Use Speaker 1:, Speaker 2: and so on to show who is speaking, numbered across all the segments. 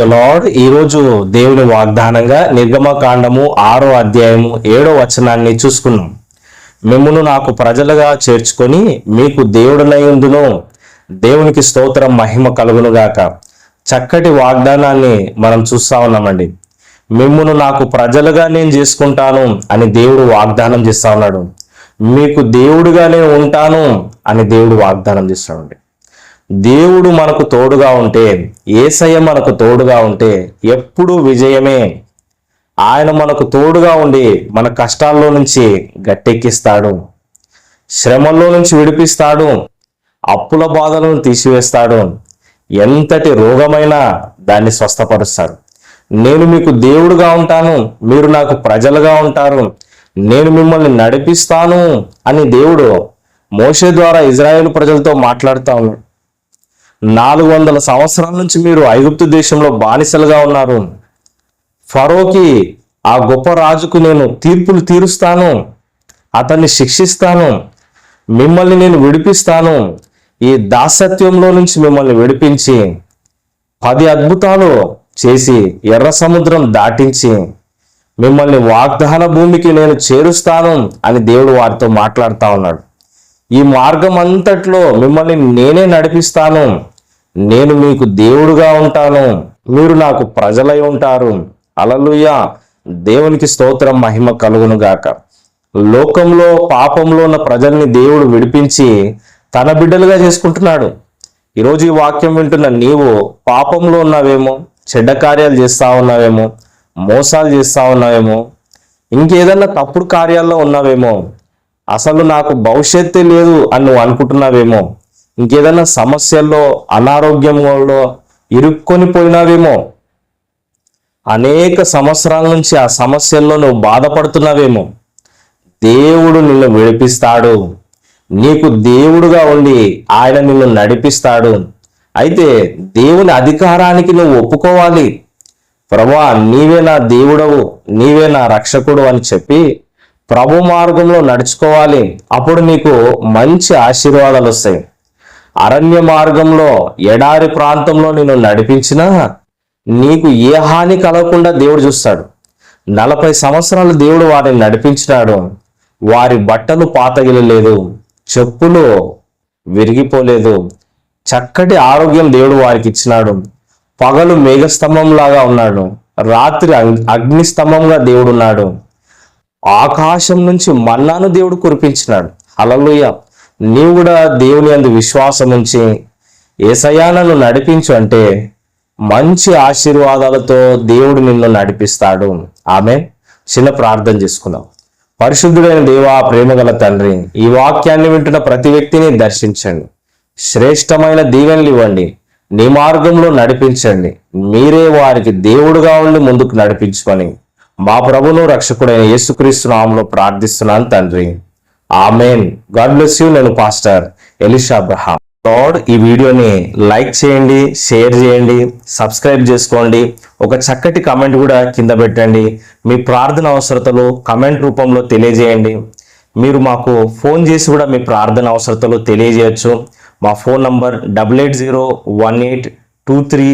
Speaker 1: Lord ఈరోజు దేవుని వాగ్దానంగా నిర్గమకాండము ఆరో అధ్యాయము ఏడో వచనాన్ని చూసుకున్నాం. మిమ్మును నాకు ప్రజలుగా చేర్చుకొని మీకు దేవుడునయుందును దేవునికి స్తోత్రం మహిమ కలుగునుగాక చక్కటి వాగ్దానాన్ని మనం చూస్తా ఉన్నామండి. మిమ్మును నాకు ప్రజలుగా నేను చేసుకుంటాను అని దేవుడు వాగ్దానం చేస్తా ఉన్నాడు. మీకు దేవుడుగానే నేను ఉంటాను అని దేవుడు వాగ్దానం చేస్తాడండి. దేవుడు మనకు తోడుగా ఉంటే ఏసయ్య మనకు తోడుగా ఉంటే ఎప్పుడూ విజయమే. ఆయన మనకు తోడుగా ఉండి మన కష్టాల్లో నుంచి గట్టెక్కిస్తాడు. శ్రమల్లో నుంచి విడిపిస్తాడు. అప్పుల బాధలను తీసివేస్తాడు. ఎంతటి రోగమైనా దాన్ని స్వస్థపరుస్తాడు. నేను మీకు దేవుడుగా ఉంటాను. మీరు నాకు ప్రజలుగా ఉంటారు. నేను మిమ్మల్ని నడిపిస్తాను అని దేవుడు మోషే ద్వారా ఇజ్రాయేల్ ప్రజలతో మాట్లాడుతా ఉన్నాడు నాలుగు వందల సంవత్సరాల నుంచి మీరు ఐగుప్తు దేశంలో బానిసలుగా ఉన్నారు. ఫరోకి ఆ గొప్ప రాజుకు నేను తీర్పులు తీరుస్తాను. అతన్ని శిక్షిస్తాను. మిమ్మల్ని నేను విడిపిస్తాను. ఈ దాసత్వంలో నుంచి మిమ్మల్ని విడిపించి పది అద్భుతాలు చేసి ఎర్ర సముద్రం దాటించి మిమ్మల్ని వాగ్దాన భూమికి నేను చేరుస్తాను అని దేవుడు వారితో మాట్లాడుతా ఉన్నాడు. ఈ మార్గం అంతట్లో మిమ్మల్ని నేనే నడిపిస్తాను. నేను మీకు దేవుడుగా ఉంటాను. మీరు నాకు ప్రజలై ఉంటారు. అలలుయ దేవునికి స్తోత్రం మహిమ కలుగును గాక. లోకంలో పాపంలో ఉన్న ప్రజల్ని దేవుడు విడిపించి తన బిడ్డలుగా చేసుకుంటున్నాడు. ఈరోజు ఈ వాక్యం వింటున్న నీవు పాపంలో ఉన్నావేమో చెడ్డ కార్యాలు చేస్తా ఉన్నావేమో మోసాలు చేస్తా ఉన్నావేమో ఇంకేదన్నా తప్పుడు కార్యాల్లో ఉన్నావేమో అసలు నాకు భవిష్యత్తే లేదు అని నువ్వు అనుకుంటున్నావేమో? ఇంకేదైనా సమస్యల్లో అనారోగ్యంలో ఇరుక్కొని పోయినావేమో? అనేక సంవత్సరాల నుంచి ఆ సమస్యల్లో నువ్వు బాధపడుతున్నావేమో? దేవుడు నిన్ను విడిపిస్తాడు. నీకు దేవుడుగా ఉండి ఆయన నిన్ను నడిపిస్తాడు. అయితే దేవుని అధికారానికి నువ్వు ఒప్పుకోవాలి. ప్రభా నీవే నా దేవుడవు నీవే నా రక్షకుడు అని చెప్పి ప్రభు మార్గంలో నడుచుకోవాలి. అప్పుడు నీకు మంచి ఆశీర్వాదాలు వస్తాయి. అరణ్య మార్గంలో ఎడారి ప్రాంతంలో నేను నడిపించినా నీకు ఏ హాని కలగకుండా దేవుడు చూస్తాడు. నలభై సంవత్సరాలు దేవుడు వారిని నడిపించినాడు. వారి బట్టలు పాతగిలలేదు. చెప్పులు విరిగిపోలేదు. చక్కటి ఆరోగ్యం దేవుడు వారికి ఇచ్చినాడు. పగలు మేఘస్తంభంలాగా ఉన్నాడు. రాత్రి అగ్- అగ్నిస్తంభంగా దేవుడు ఉన్నాడు ఆకాశం నుంచి మన్నాను దేవుడు కురిపించినాడు. హల్లెలూయ. నీవు కూడా దేవుని అందు విశ్వాసం ఉంచి ఏసయానను నడిపించు అంటే మంచి ఆశీర్వాదాలతో దేవుడు నిన్ను నడిపిస్తాడు. ఆమె చిన్న ప్రార్థన చేసుకుందాం. పరిశుద్ధుడైన దేవా ప్రేమగల తండ్రి ఈ వాక్యాన్ని వింటున్న ప్రతి వ్యక్తిని దర్శించండి. శ్రేష్టమైన దీవెనలు ఇవ్వండి. నీ మార్గంలో నడిపించండి. మీరే వారికి దేవుడుగా ఉండి ముందుకు నడిపించుకొని మా ప్రభులో రక్షకుడైన యేసుక్రీస్తు నామంలో ప్రార్థిస్తున్నాను తండ్రి. ఆమెన్. God bless you. నేను పాస్టర్ ఎలిషా అబ్రహాం. లార్డ్ ఈ వీడియోని లైక్ చేయండి షేర్ చేయండి సబ్స్క్రైబ్ చేసుకోండి. ఒక చక్కటి కమెంట్ కూడా కింద పెట్టండి. మీ ప్రార్థన అవసరతలు కమెంట్ రూపంలో తెలియజేయండి. మీరు మాకు ఫోన్ చేసి కూడా మీ ప్రార్థన అవసరతలు తెలియజేయచ్చు. మా phone number double eight zero one eight two three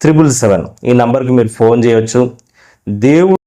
Speaker 1: triple seven. ఈ నంబర్కి మీరు ఫోన్ చేయొచ్చు. దేవుడు